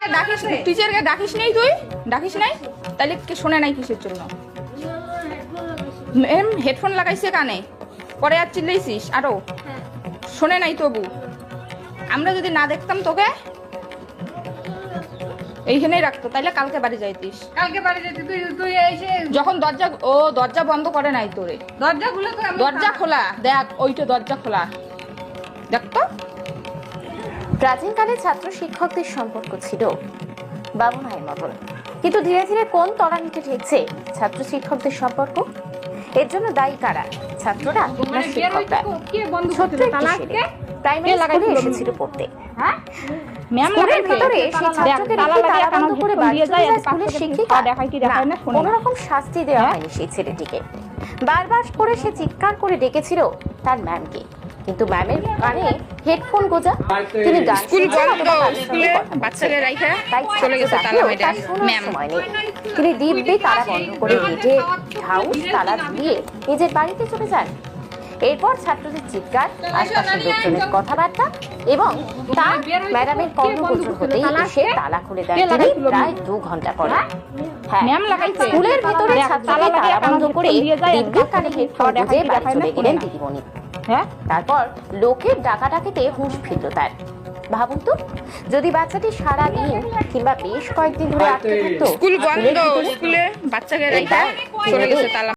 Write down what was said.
ডাকিস টিচারকে ডাকিস নেই তুই? ডাকিস নাই? তাহলে কে শোনে নাই কিসের জন্য? এম হেডফোন লাগাইছে কানে? পরে আর চিল্লাইছিস? আরও? শোনে নাই তবু। আমরা যদি না দেখতাম তোকে এইখানেই রাখতো। তাইলে কালকে বাড়ি যাইতিস। কালকে বাড়ি যেতে তুই তুই এসে যখন দরজা ও দরজা বন্ধ করে নাই তোরে। দরজা খুলে দরজা খোলা দেখ ওইটা দরজা খোলা। দেখ তো। প্রাচীনকালে ছাত্র শিক্ষকদের সম্পর্ক ছিল বাবু মায়ের মতন। কিন্তু ধীরে ধীরে কোন তলানিতে ঠেকছে ছাত্র শিক্ষকদের সম্পর্ক? এর জন্য দায়ী কারা? ছাত্ররা না শিক্ষকরা। ছোট্ট একটি প্রাইমারি স্কুলে এসেছিল পড়তে। হ্যাঁ? স্কুলের ভেতরে সেই ছাত্রকে রেখে লাগিয়ে তালা বন্ধ কারণ করে বাড়ি চলে যায়, যায় স্কুলের শিক্ষিকা দেখায় কি দেখায় না, শোনে কোনো না। রকম শাস্তি দেওয়া হ্যাঁ? হয়নি সেই ছেলেটিকে। বারবার করে সে চিৎকার করে ডেকেছিল তার ম্যামকে। কিন্তু ম্যামের কানে হেডফোন গোজা। তিনি গান স্কুল বন্ধ স্কুলে বাচ্চাকে রাইখা চলে গেছে তালা মেরে ম্যাম তিনি দিব্যি তালা বন্ধ করে নিজে হাউস তালা দিয়ে নিজের বাড়িতে চলে যান। এরপর ছাত্রদের চিৎকার আশপাশের লোকজনের কথাবার্তা এবং তার ম্যাডামের কর্মগোচর হতেই সে তালা খুলে দেন। তিনি প্রায় দু ঘণ্টা পরে। হ্যাঁ? ম্যাম স্কুলের ভেতরে ছাত্রদের তালা বন্ধ করে দিব্যি কানে হেডফোন বাড়ি চলে গেলেন দিদিমণি। হ্যাঁ তারপর লোকের ডাকাডাকিতে হুঁশ ফিরল তার। ভাবুন তো যদি বাচ্চাটি সারা দিন কিংবা বেশ কয়েকদিন ধরে আটকে থাকতো স্কুল বন্ধ স্কুলে বাচ্চাকে এটা চলে গেছে তালা।